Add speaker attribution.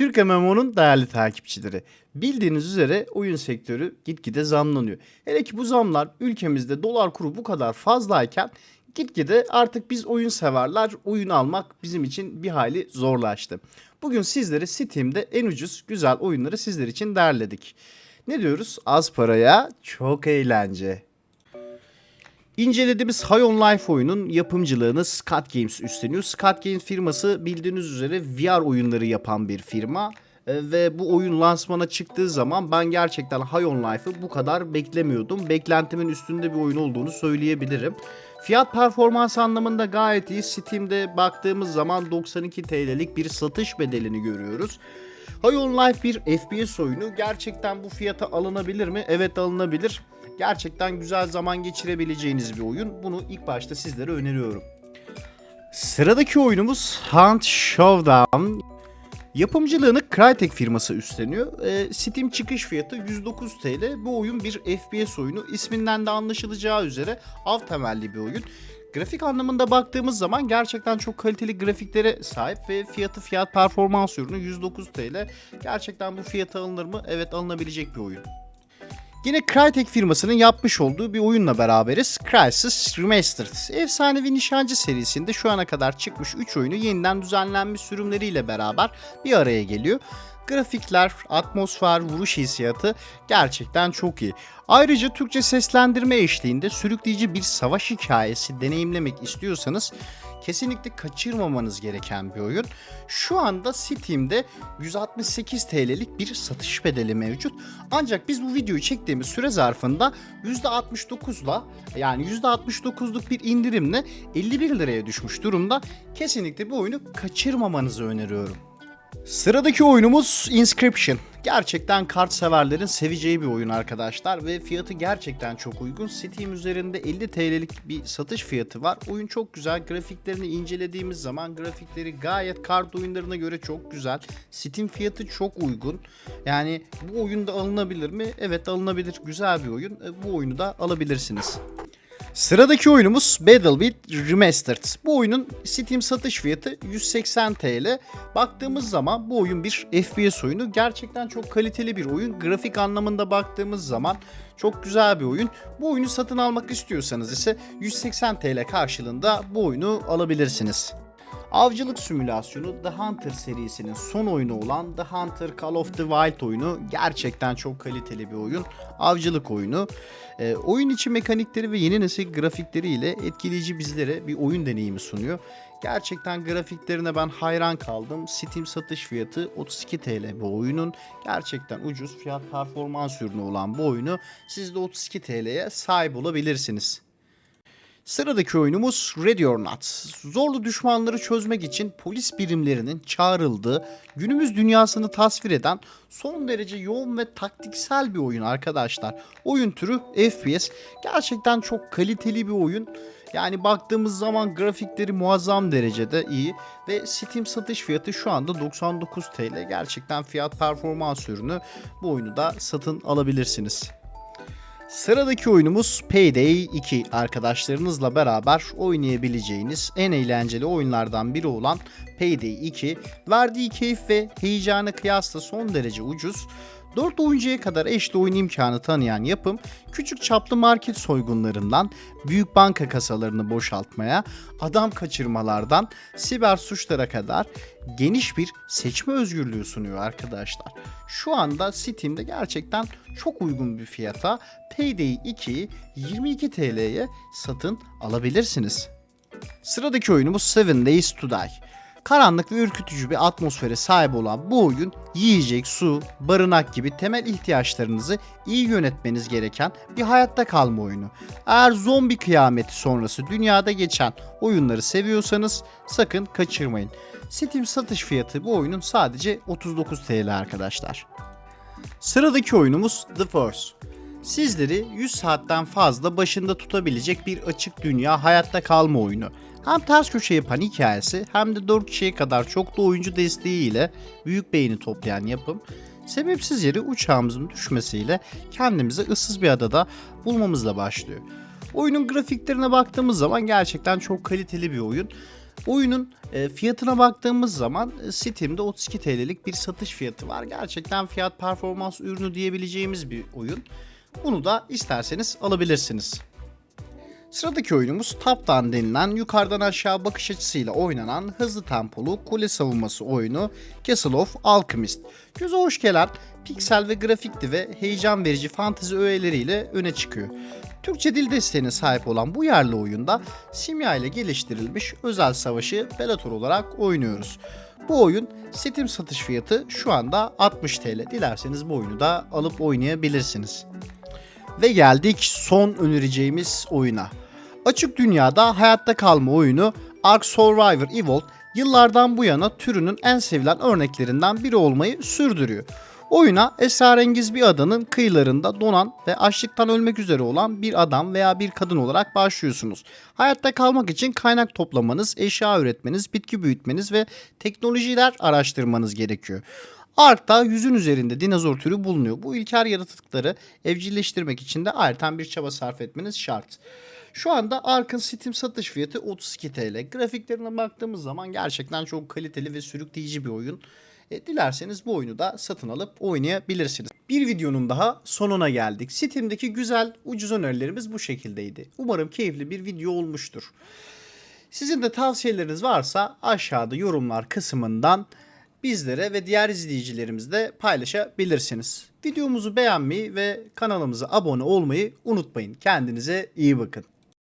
Speaker 1: Türk MMO'nun değerli takipçileri. Bildiğiniz üzere oyun sektörü gitgide zamlanıyor. Hele ki bu zamlar ülkemizde dolar kuru bu kadar fazlayken gitgide artık biz oyun severler oyun almak bizim için bir hayli zorlaştı. Bugün sizlere Steam'de en ucuz güzel oyunları sizler için derledik. Ne diyoruz? Az paraya çok eğlence. İncelediğimiz High on Life oyunun yapımcılığını Scott Games üstleniyor. Scott Games firması bildiğiniz üzere VR oyunları yapan bir firma. E, Ve bu oyun lansmana çıktığı zaman ben gerçekten High on Life'ı bu kadar beklemiyordum. Beklentimin üstünde bir oyun olduğunu söyleyebilirim. Fiyat performans anlamında gayet iyi. Steam'de baktığımız zaman 92 TL'lik bir satış bedelini görüyoruz. High Life bir FPS oyunu. Gerçekten bu fiyata alınabilir mi? Evet alınabilir. Gerçekten güzel zaman geçirebileceğiniz bir oyun. Bunu ilk başta sizlere öneriyorum. Sıradaki oyunumuz Hunt Showdown. Yapımcılığını Crytek firması üstleniyor. Ee, Steam çıkış fiyatı 109 TL. Bu oyun bir FPS oyunu. İsminden de anlaşılacağı üzere av temelli bir oyun. Grafik anlamında baktığımız zaman gerçekten çok kaliteli grafiklere sahip ve fiyatı fiyat performans ürünü 109 TL. Gerçekten bu fiyata alınır mı? Evet alınabilecek bir oyun. Yine Crytek firmasının yapmış olduğu bir oyunla beraberiz. Crysis Remastered. Efsanevi Nişancı serisinde şu ana kadar çıkmış 3 oyunu yeniden düzenlenmiş sürümleriyle beraber bir araya geliyor. Grafikler, atmosfer, vuruş hissiyatı gerçekten çok iyi. Ayrıca Türkçe seslendirme eşliğinde sürükleyici bir savaş hikayesi deneyimlemek istiyorsanız kesinlikle kaçırmamanız gereken bir oyun. Şu anda Steam'de 168 TL'lik bir satış bedeli mevcut. Ancak biz bu videoyu çektiğimiz süre zarfında %69'la yani %69'luk bir indirimle 51 liraya düşmüş durumda. Kesinlikle bu oyunu kaçırmamanızı öneriyorum. Sıradaki oyunumuz Inscription. Gerçekten kart severlerin seveceği bir oyun arkadaşlar ve fiyatı gerçekten çok uygun. Steam üzerinde 50 TL'lik bir satış fiyatı var. Oyun çok güzel. Grafiklerini incelediğimiz zaman grafikleri gayet kart oyunlarına göre çok güzel. Steam fiyatı çok uygun. Yani bu oyunda alınabilir mi? Evet alınabilir. Güzel bir oyun. E, Bu oyunu da alabilirsiniz. Sıradaki oyunumuz Battlebeat Remastered. Bu oyunun Steam satış fiyatı 180 TL. Baktığımız zaman bu oyun bir FPS oyunu. Gerçekten çok kaliteli bir oyun. Grafik anlamında baktığımız zaman çok güzel bir oyun. Bu oyunu satın almak istiyorsanız ise 180 TL karşılığında bu oyunu alabilirsiniz. Avcılık simülasyonu The Hunter serisinin son oyunu olan The Hunter Call of the Wild oyunu gerçekten çok kaliteli bir oyun. Avcılık oyunu. Ee, oyun içi mekanikleri ve yeni nesil grafikleriyle etkileyici bizlere bir oyun deneyimi sunuyor. Gerçekten grafiklerine ben hayran kaldım. Steam satış fiyatı 32 TL bu oyunun. Gerçekten ucuz fiyat performans ürünü olan bu oyunu siz de 32 TL'ye sahip olabilirsiniz. Sıradaki oyunumuz Not. Zorlu düşmanları çözmek için polis birimlerinin çağrıldığı, günümüz dünyasını tasvir eden son derece yoğun ve taktiksel bir oyun arkadaşlar. Oyun türü FPS. Gerçekten çok kaliteli bir oyun. Yani baktığımız zaman grafikleri muazzam derecede iyi ve Steam satış fiyatı şu anda 99 TL. Gerçekten fiyat performans ürünü. Bu oyunu da satın alabilirsiniz. Sıradaki oyunumuz Payday 2. Arkadaşlarınızla beraber oynayabileceğiniz en eğlenceli oyunlardan biri olan Payday 2. Verdiği keyif ve heyecanı kıyasla son derece ucuz. 4 oyuncuya kadar eşli oyun imkanı tanıyan yapım, küçük çaplı market soygunlarından büyük banka kasalarını boşaltmaya, adam kaçırmalardan siber suçlara kadar geniş bir seçme özgürlüğü sunuyor arkadaşlar. Şu anda Steam'de gerçekten çok uygun bir fiyata Payday 2'yi 22 TL'ye satın alabilirsiniz. Sıradaki oyunumuz Seven Days to Die. Karanlık ve ürkütücü bir atmosfere sahip olan bu oyun yiyecek, su, barınak gibi temel ihtiyaçlarınızı iyi yönetmeniz gereken bir hayatta kalma oyunu. Eğer zombi kıyameti sonrası dünyada geçen oyunları seviyorsanız sakın kaçırmayın. Steam satış fiyatı bu oyunun sadece 39 TL arkadaşlar. Sıradaki oyunumuz The Force. Sizleri 100 saatten fazla başında tutabilecek bir açık dünya hayatta kalma oyunu. Hem ters köşe yapan hikayesi hem de 4 kişiye kadar çoklu oyuncu desteğiyle büyük beğeni toplayan yapım, sebepsiz yere uçağımızın düşmesiyle kendimizi ıssız bir adada bulmamızla başlıyor. Oyunun grafiklerine baktığımız zaman gerçekten çok kaliteli bir oyun. Oyunun e, fiyatına baktığımız zaman e, Steam'de 32 TL'lik bir satış fiyatı var. Gerçekten fiyat performans ürünü diyebileceğimiz bir oyun. Bunu da isterseniz alabilirsiniz. Sıradaki oyunumuz Top Down denilen yukarıdan aşağı bakış açısıyla oynanan hızlı tempolu kule savunması oyunu Castle of Alchemist. Göze hoş gelen piksel ve grafikli ve heyecan verici fantezi öğeleriyle öne çıkıyor. Türkçe dil desteğine sahip olan bu yerli oyunda simya ile geliştirilmiş özel savaşı Bellator olarak oynuyoruz. Bu oyun Steam satış fiyatı şu anda 60 TL. Dilerseniz bu oyunu da alıp oynayabilirsiniz. Ve geldik son önereceğimiz oyuna. Açık dünyada hayatta kalma oyunu Ark Survivor Evolved yıllardan bu yana türünün en sevilen örneklerinden biri olmayı sürdürüyor. Oyuna esrarengiz bir adanın kıyılarında donan ve açlıktan ölmek üzere olan bir adam veya bir kadın olarak başlıyorsunuz. Hayatta kalmak için kaynak toplamanız, eşya üretmeniz, bitki büyütmeniz ve teknolojiler araştırmanız gerekiyor. Ark'ta yüzün üzerinde dinozor türü bulunuyor. Bu ilkel yaratıkları evcilleştirmek için de ayrıca bir çaba sarf etmeniz şart. Şu anda Ark'ın Steam satış fiyatı 32 TL. Grafiklerine baktığımız zaman gerçekten çok kaliteli ve sürükleyici bir oyun. E, dilerseniz bu oyunu da satın alıp oynayabilirsiniz. Bir videonun daha sonuna geldik. Steam'deki güzel ucuz önerilerimiz bu şekildeydi. Umarım keyifli bir video olmuştur. Sizin de tavsiyeleriniz varsa aşağıda yorumlar kısmından bizlere ve diğer izleyicilerimizle paylaşabilirsiniz. Videomuzu beğenmeyi ve kanalımıza abone olmayı unutmayın. Kendinize iyi bakın.